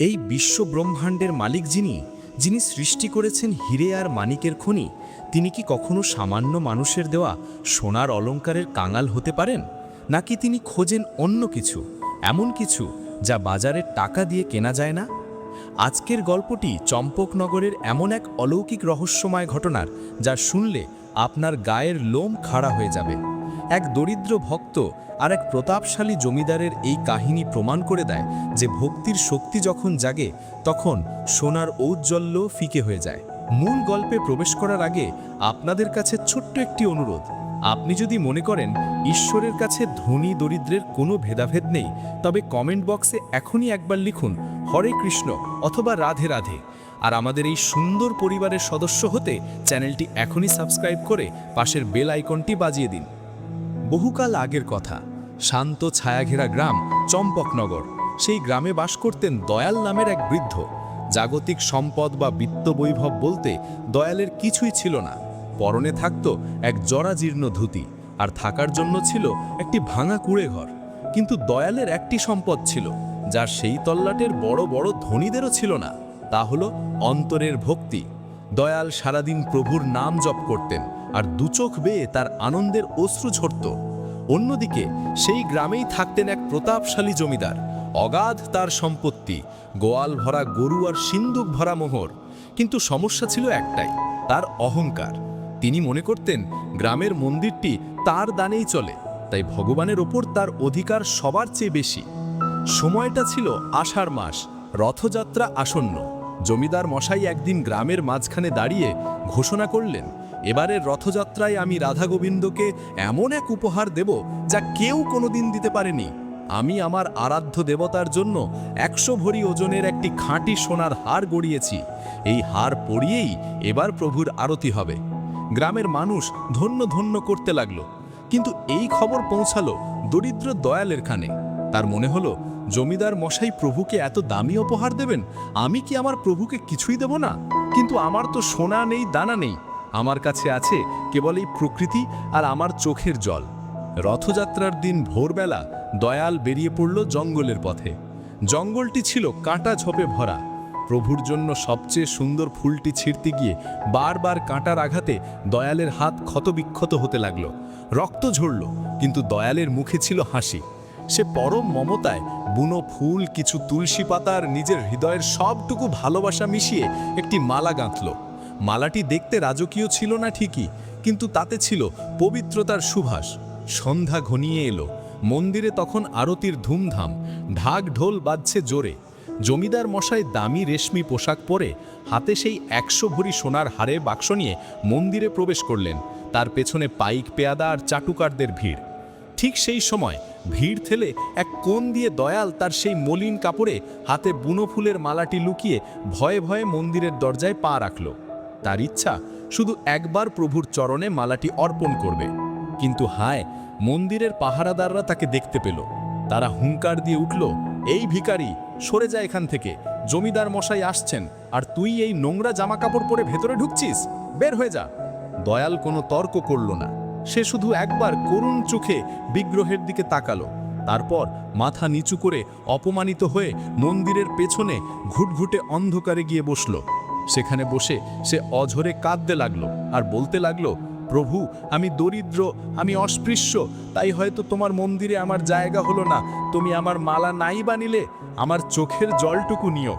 এই বিশ্ব ব্রহ্মাণ্ডের মালিক যিনি যিনি সৃষ্টি করেছেন হিরে আর মানিকের খনি, তিনি কি কখনো সামান্য মানুষের দেওয়া সোনার অলংকারের কাঙাল হতে পারেন? নাকি তিনি খোঁজেন অন্য কিছু, এমন কিছু যা বাজারের টাকা দিয়ে কেনা যায় না? আজকের গল্পটি চম্পকনগরের এমন এক অলৌকিক রহস্যময় ঘটনার, যা শুনলে আপনার গায়ের লোম খাড়া হয়ে যাবে। এক দরিদ্র ভক্ত আর এক প্রতাপশালী জমিদারের এই কাহিনী প্রমাণ করে দেয় যে ভক্তির শক্তি যখন জাগে, তখন সোনার ঔজ্জ্বল্য ফিকে হয়ে যায়। মূল গল্পে প্রবেশ করার আগে আপনাদের কাছে ছোট্ট একটি অনুরোধ। আপনি যদি মনে করেন ঈশ্বরের কাছে ধনী দরিদ্রের কোনো ভেদাভেদ নেই, তবে কমেন্ট বক্সে এখনই একবার লিখুন, হরে কৃষ্ণ অথবা রাধে রাধে আর আমাদের এই সুন্দর পরিবারের সদস্য হতে চ্যানেলটি এখনই সাবস্ক্রাইব করে পাশের বেল আইকনটি বাজিয়ে দিন। বহুকাল আগের কথা। শান্ত ছায়াঘেরা গ্রাম, চম্পকনগর। সেই গ্রামে বাস করতেন দয়াল নামের এক বৃদ্ধ। জাগতিক সম্পদ বা বিত্ত বৈভব বলতে দয়ালের কিছুই ছিল না। পরনে থাকত এক জরাজীর্ণ ধুতি আর থাকার জন্য ছিল একটি ভাঙা কুড়ে ঘর। কিন্তু দয়ালের একটি সম্পদ ছিল, যার সেই তল্লাটের বড় বড় ধনীদেরও ছিল না। তা হলো অন্তরের ভক্তি। দয়াল সারাদিন প্রভুর নাম জপ করতেন আর দুচোখ বেয়ে তার আনন্দের অশ্রু ঝরত। অন্যদিকে সেই গ্রামেই থাকতেন এক প্রতাপশালী জমিদার। অগাধ তার সম্পত্তি, গোয়াল ভরা গরু আর সিন্দুক ভরা মোহর। কিন্তু সমস্যা ছিল একটাই, তার অহংকার। তিনি মনে করতেন গ্রামের মন্দিরটি তার দানেই চলে, তাই ভগবানের ওপর তার অধিকার সবার চেয়ে বেশি। সময়টা ছিল আষাঢ় মাস, রথযাত্রা আসন্ন। জমিদার মশাই একদিন গ্রামের মাঝখানে দাঁড়িয়ে ঘোষণা করলেন, এবারের রথযাত্রায় আমি রাধা গোবিন্দকে এমন এক উপহার দেব যা কেউ কোনোদিন দিতে পারেনি। আমি আমার আরাধ্য দেবতার জন্য একশো ভরি ওজনের একটি খাঁটি সোনার হার গড়িয়েছি। এই হার পরিয়েই এবার প্রভুর আরতি হবে। গ্রামের মানুষ ধন্য ধন্য করতে লাগল। কিন্তু এই খবর পৌঁছালো দরিদ্র দয়ালের খানে। তার মনে হলো, জমিদার মশাই প্রভুকে এত দামি উপহার দেবেন? আমি কি আমার প্রভুকে কিছুই দেব না? কিন্তু আমার তো সোনা নেই, দানা নেই। আমার কাছে আছে কেবল এই প্রকৃতি আর আমার চোখের জল। রথযাত্রার দিন ভোরবেলা দয়াল বেরিয়ে পড়ল জঙ্গলের পথে। জঙ্গলটি ছিল কাঁটা ঝোপে ভরা। প্রভুর জন্য সবচেয়ে সুন্দর ফুলটি ছিঁড়তে গিয়ে বারবার কাঁটার আঘাতে দয়ালের হাত ক্ষতবিক্ষত হতে লাগল। রক্ত ঝরল, কিন্তু দয়ালের মুখে ছিল হাসি। সে পরম মমতায় বুনো ফুল, কিছু তুলসী পাতার নিজের হৃদয়ের সবটুকু ভালোবাসা মিশিয়ে একটি মালা গাঁথল। মালাটি দেখতে রাজকীয় ছিল না ঠিকই, কিন্তু তাতে ছিল পবিত্রতার সুভাষ। সন্ধ্যা ঘনিয়ে এলো। মন্দিরে তখন আরতির ধুমধাম, ঢাক ঢোল বাজছে জোরে। জমিদার মশাই দামি রেশমি পোশাক পরে হাতে সেই একশো ভরি সোনার হারে বাক্স নিয়ে মন্দিরে প্রবেশ করলেন। তার পেছনে পাইক, পেয়াদা আর চাটুকারদের ভিড়। ঠিক সেই সময় ভিড় ঠেলে এক কোণ দিয়ে দয়াল তার সেই মলিন কাপড়ে হাতে বুনো ফুলের মালাটি লুকিয়ে ভয়ে ভয়ে মন্দিরের দরজায় পা রাখল। তার ইচ্ছা শুধু একবার প্রভুর চরণে মালাটি অর্পণ করবে। কিন্তু হায়, মন্দিরের পাহারাদাররা তাকে দেখতে পেল। তারা হুঙ্কার দিয়ে উঠল, এই ভিখারি, সরে যা এখান থেকে। জমিদার মশাই আসছেন, আর তুই এই নোংরা জামা কাপড় পরে ভেতরে ঢুকছিস? বের হয়ে যা। দয়াল কোনো তর্ক করল না। সে শুধু একবার করুণ চোখে বিগ্রহের দিকে তাকালো। তারপর মাথা নিচু করে অপমানিত হয়ে মন্দিরের পেছনে ঘুটঘুটে অন্ধকারে গিয়ে বসল। সেখানে বসে সে অঝরে কাঁদতে লাগল আর বলতে লাগল, প্রভু, আমি দরিদ্র, আমি অস্পৃশ্য, তাই হয়তো তোমার মন্দিরে আমার জায়গা হলো না। তুমি আমার মালা নাই বানিলে আমার চোখের জলটুকু নিও।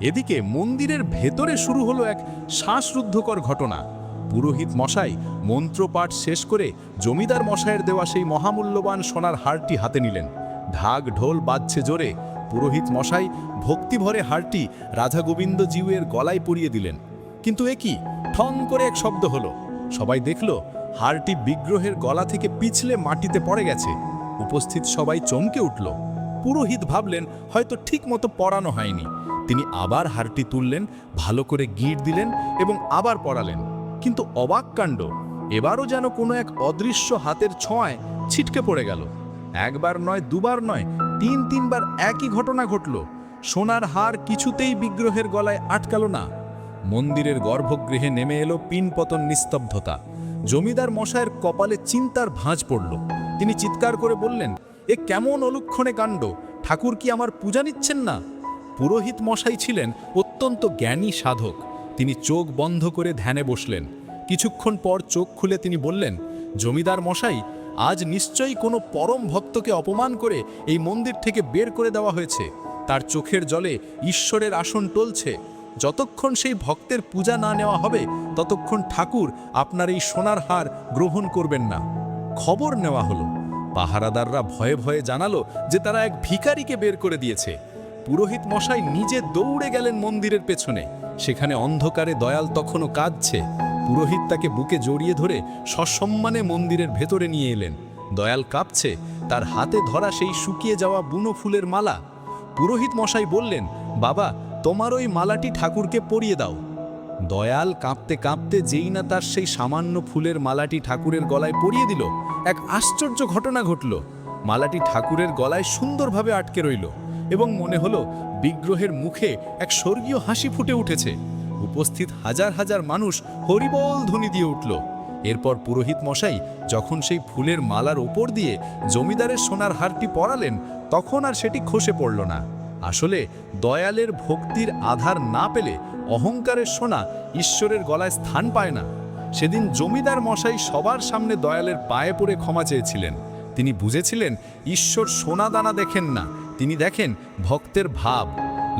এদিকে মন্দিরের ভেতরে শুরু হলো এক শ্বাসরুদ্ধকর ঘটনা। পুরোহিত মশাই মন্ত্রপাঠ শেষ করে জমিদার মশাইয়ের দেওয়া সেই মহামূল্যবান সোনার হারটি হাতে নিলেন। ঢাক ঢোল বাজছে জোরে। পুরোহিত মশাই ভক্তিভরে হারটি রাধা গোবিন্দ জিউয়ের গলায় পরিয়ে দিলেন। কিন্তু এ কি? ঠং করে এক শব্দ হলো। সবাই দেখল, হারটি বিগ্রহের গলা থেকে পিছলে মাটিতে পড়ে গেছে। উপস্থিত সবাই চমকে উঠল। পুরোহিত ভাবলেন, হয়তো ঠিক মতো পড়ানো হয়নি। তিনি আবার হারটি তুললেন, ভালো করে গিঁট দিলেন এবং আবার পড়ালেন কিন্তু অবাক কাণ্ড। এবারও যেন কোনো এক অদৃশ্য হাতের ছোঁয়ায় ছিটকে পড়ে গেল। একবার নয়, দুবার নয়, তিন, তিনবার একই ঘটনা ঘটল। সোনার হার কিছুতেই বিগ্রহের গলায় আটকাল না। মন্দিরের গর্ভগৃহে নেমে এলো পিনপতন নিস্তব্ধতা। জমিদার মশায়ের কপালে চিন্তার ভাঁজ পড়ল। তিনি চিৎকার করে বললেন, এ কেমন অলুক্ষণে কাণ্ড! ঠাকুর কি আমার পূজা নিচ্ছেন না? পুরোহিত মশাই ছিলেন অত্যন্ত জ্ঞানী সাধক। তিনি চোখ বন্ধ করে ধ্যানে বসলেন। কিছুক্ষণ পর চোখ খুলে তিনি বললেন, জমিদার মশাই, আজ নিশ্চয়ই কোনো পরম ভক্তকে অপমান করে এই মন্দির থেকে বের করে দেওয়া হয়েছে। তার চোখের জলে ঈশ্বরের আসন টলছে। যতক্ষণ সেই ভক্তের পূজা না নেওয়া হবে, ততক্ষণ ঠাকুর আপনার এই সোনার হার গ্রহণ করবেন না। খবর নেওয়া হলো। পাহারাদাররা ভয়ে ভয়ে জানালো যে তারা এক ভিখারিকে বের করে দিয়েছে। পুরোহিত মশাই নিজে দৌড়ে গেলেন মন্দিরের পেছনে। সেখানে অন্ধকারে দয়াল তখনও কাঁদছে। পুরোহিত তাকে বুকে জড়িয়ে ধরে সসম্মানে মন্দিরের ভেতরে নিয়ে এলেন। দয়াল কাঁপছে, তার হাতে ধরা সেই শুকিয়ে যাওয়া বুনো ফুলের মালা। পুরোহিত মশাই বললেন, বাবা, তোমার ওই মালাটি ঠাকুরকে পরিয়ে দাও। দয়াল কাঁপতে কাঁপতে যেই না তার সেই সামান্য ফুলের মালাটি ঠাকুরের গলায় পরিয়ে দিল। এক আশ্চর্য ঘটনা ঘটল। মালাটি ঠাকুরের গলায় সুন্দরভাবে আটকে রইল। এবং মনে হলো বিগ্রহের মুখে এক স্বর্গীয় হাসি ফুটে উঠেছে। উপস্থিত হাজার হাজার মানুষ হরিবল ধ্বনি দিয়ে উঠল। এরপর পুরোহিত মশাই যখন সেই ফুলের মালার ওপর দিয়ে জমিদারের সোনার হারটি পরালেন, তখন আর সেটি খসে পড়ল না। আসলে দয়ালের ভক্তির আধার না পেলে অহংকারের সোনা ঈশ্বরের গলায় স্থান পায় না। সেদিন জমিদার মশাই সবার সামনে দয়ালের পায়ে পড়ে ক্ষমা চেয়েছিলেন। তিনি বুঝেছিলেন, ঈশ্বর সোনা দানা দেখেন না তিনি দেখেন ভক্তের ভাব।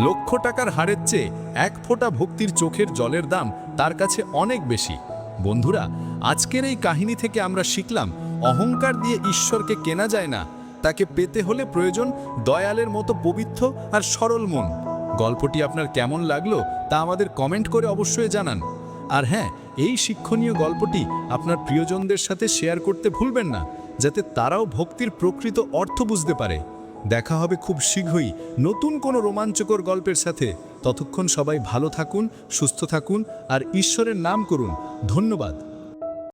লক্ষ টাকার হারের চেয়ে এক ফোঁটা ভক্তির চোখের জলের দাম তার কাছে অনেক বেশি। বন্ধুরা, আজকের এই কাহিনী থেকে আমরা শিখলাম, অহংকার দিয়ে ঈশ্বরকে কেনা যায় না, তাকে পেতে হলে প্রয়োজন দয়ালের মতো পবিত্র আর সরল মন। গল্পটি আপনার কেমন লাগল তা আমাদের কমেন্ট করে অবশ্যই জানান। আর হ্যাঁ এই শিক্ষণীয় গল্পটি আপনার প্রিয়জনদের সাথে শেয়ার করতে ভুলবেন না, যাতে তারাও ভক্তির প্রকৃত অর্থ বুঝতে পারে। দেখা হবে খুব শীঘ্রই নতুন কোনো রোমাঞ্চকর গল্পের সাথে। ততক্ষণ সবাই ভালো থাকুন, সুস্থ থাকুন আর ঈশ্বরের নাম করুন। ধন্যবাদ।